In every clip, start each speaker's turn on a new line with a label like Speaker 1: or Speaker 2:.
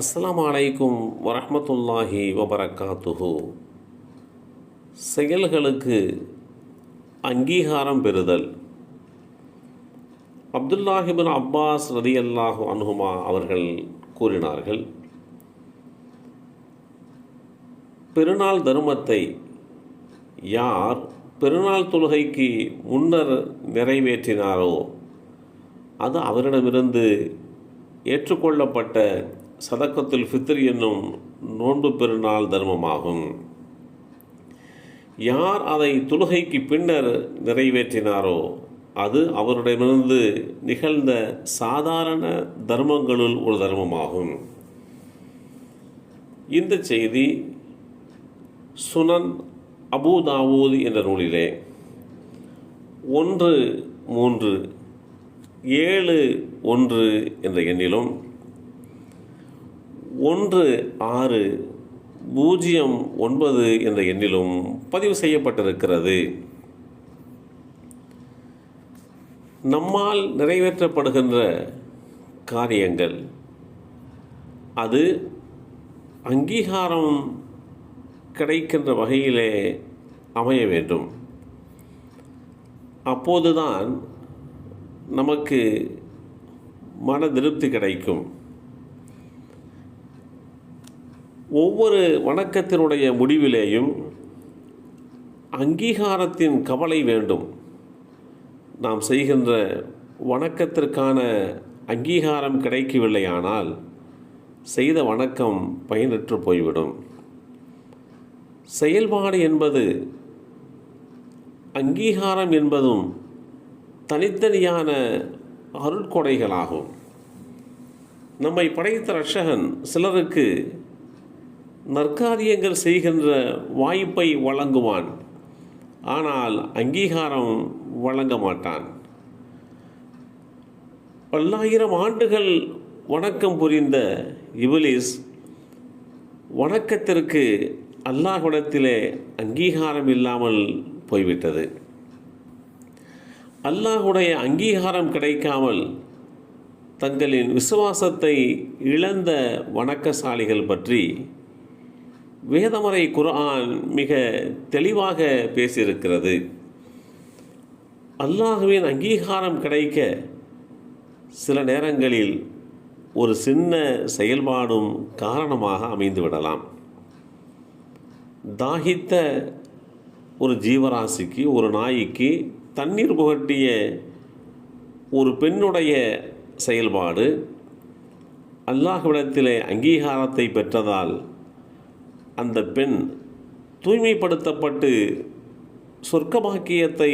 Speaker 1: அஸ்லாம் அலைக்கும் வரமத்துல்லாஹி வபரகாத்துஹு. செயல்களுக்கு அங்கீகாரம் பெறுதல். அப்துல்லாஹிபின் அப்பாஸ் ரதியல்லாஹு அனுகுமா அவர்கள் கூறினார்கள் பெருநாள் தர்மத்தை யார் பெருநாள் தொழுகைக்கு முன்னர் நிறைவேற்றினாரோ அது அவரிடமிருந்து ஏற்றுக்கொள்ளப்பட்ட சதக்கத்துல் ஃபித்ர் என்னும் நோன்பு பெருநாள் தர்மமாகும். யார் அதை தொழுகைக்கு பின்னர் நிறைவேற்றினாரோ அது அவரிடமிருந்து நிகழ்ந்த சாதாரண தர்மங்களுள் ஒரு தர்மமாகும். இந்த செய்தி சுனன் அபுதாவூது என்ற நூலிலே. ஒன்று மூன்று ஏழு ஒன்று என்ற எண்ணிலும் ஒன்று ஆறு பூஜ்ஜியம் ஒன்பது என்ற எண்ணிலும் பதிவு செய்யப்பட்டிருக்கிறது. நம்மால் நிறைவேற்றப்படுகின்ற காரியங்கள் அது அங்கீகாரம் கிடைக்கின்ற வகையிலே அமைய வேண்டும். அப்போதுதான் நமக்கு மன திருப்தி கிடைக்கும். ஒவ்வொரு வணக்கத்தினுடைய முடிவிலேயும் அங்கீகாரத்தின் கவலை வேண்டும். நாம் செய்கின்ற வணக்கத்திற்கான அங்கீகாரம் கிடைக்கவில்லையானால் செய்த வணக்கம் பயனற்று போய்விடும். செயல்பாடு என்பது அங்கீகாரம் என்பதும் தனித்தனியான அருட்கொடைகளாகும். நம்மை படைத்த ரட்சகன் சிலருக்கு நற்காரியங்கள் செய்கின்ற வாய்ப்பை வழங்குவான். ஆனால் அங்கீகாரம் வழங்க மாட்டான். பல்லாயிரம் ஆண்டுகள் வணக்கம் புரிந்த இபிலிஸ் வணக்கத்திற்கு அல்லாஹ்விடத்திலே அங்கீகாரம் இல்லாமல் போய்விட்டது. அல்லாஹுடைய அங்கீகாரம் கிடைக்காமல் தங்களின் விசுவாசத்தை இழந்த வணக்கசாலிகள் பற்றி வேதமறை குரான் மிக தெளிவாக பேசியிருக்கிறது. அல்லாஹுவின் அங்கீகாரம் கிடைக்க சில நேரங்களில் ஒரு சின்ன செயல்பாடும் காரணமாக அமைந்து விடலாம் தாகித்த ஒரு ஜீவராசிக்கு ஒரு நாய்க்கு தண்ணீர் புகட்டிய ஒரு பெண்ணுடைய செயல்பாடு அல்லாஹ்விடத்திலே அங்கீகாரத்தை பெற்றதால் அந்த பெண் தூய்மைப்படுத்தப்பட்டு சொர்க்கபாக்கியத்தை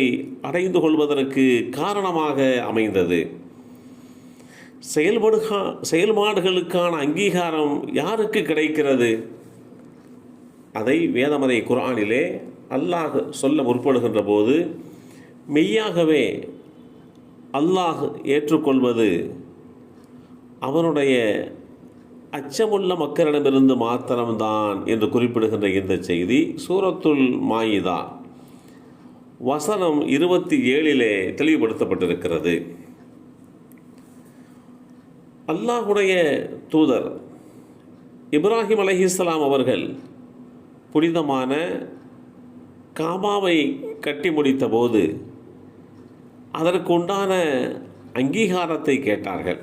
Speaker 1: அடைந்து கொள்வதற்கு காரணமாக அமைந்தது. செயல்படுகா செயல்பாடுகளுக்கான அங்கீகாரம் யாருக்கு கிடைக்கிறது? அதை வேதமறை குரானிலே அல்லாஹ் சொல்ல முற்படுகின்ற போது மெய்யாகவே அல்லாஹ் ஏற்றுக்கொள்வது அவனுடைய அச்சமுள்ள மக்களிடமிருந்து மாத்திரம்தான் என்று குறிப்பிடுகின்ற இந்த செய்தி சூரத்துல் மாயிதா. வசனம் இருபத்தி ஏழிலே தெளிவுபடுத்தப்பட்டிருக்கிறது. அல்லாஹுடைய தூதர் இப்ராஹிம் அலஹிஸ்லாம் அவர்கள் புனிதமான காமாவை கட்டி முடித்தபோது அதற்கு உண்டான அங்கீகாரத்தை கேட்டார்கள்.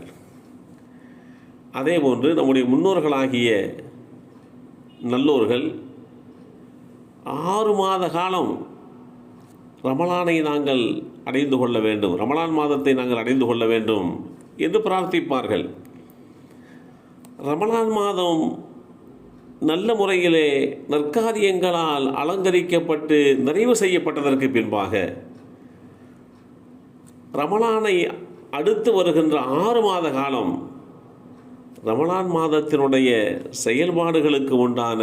Speaker 1: அதேபோன்று நம்முடைய முன்னோர்களாகிய நல்லோர்கள் ஆறு மாத காலம் ரமலானை நாங்கள் அடைந்து கொள்ள வேண்டும். ரமலான் மாதத்தை நாங்கள் அடைந்து கொள்ள வேண்டும் என்று பிரார்த்திப்பார்கள். ரமலான் மாதம் நல்ல முறையிலே நற்காரியங்களால் அலங்கரிக்கப்பட்டு நிறைவு செய்யப்பட்டதற்கு பின்பாக ரமலானை அடுத்து வருகின்ற ஆறு மாத காலம் ரமணான் மாதத்தினுடைய செயல்பாடுகளுக்கு உண்டான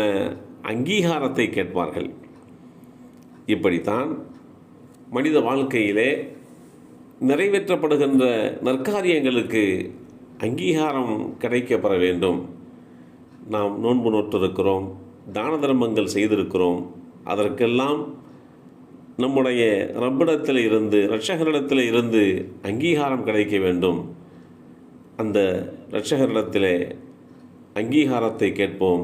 Speaker 1: அங்கீகாரத்தை கேட்பார்கள். இப்படித்தான் மனித வாழ்க்கையிலே நிறைவேற்றப்படுகின்ற நற்காரியங்களுக்கு அங்கீகாரம் கிடைக்கப்பெற வேண்டும். நாம் நோன்பு நோற்றிருக்கிறோம் தான தர்மங்கள் செய்திருக்கிறோம். அதற்கெல்லாம் நம்முடைய ரப்பிடத்தில் இருந்து இரட்சகரிடத்தில் இருந்து அங்கீகாரம் கிடைக்க வேண்டும். அந்த இரட்சகரிடத்திலே அங்கீகாரத்தை கேட்போம்.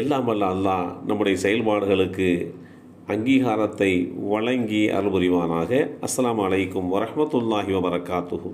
Speaker 1: எல்லாம் வல்ல அல்லாஹ் நம்முடைய செயல்பாடுகளுக்கு அங்கீகாரத்தை வழங்கி அருள்புரிவானாக. அஸ்லாம் அலைக்கும் வரமத்துல்லாஹி வபரகாத்துஹு.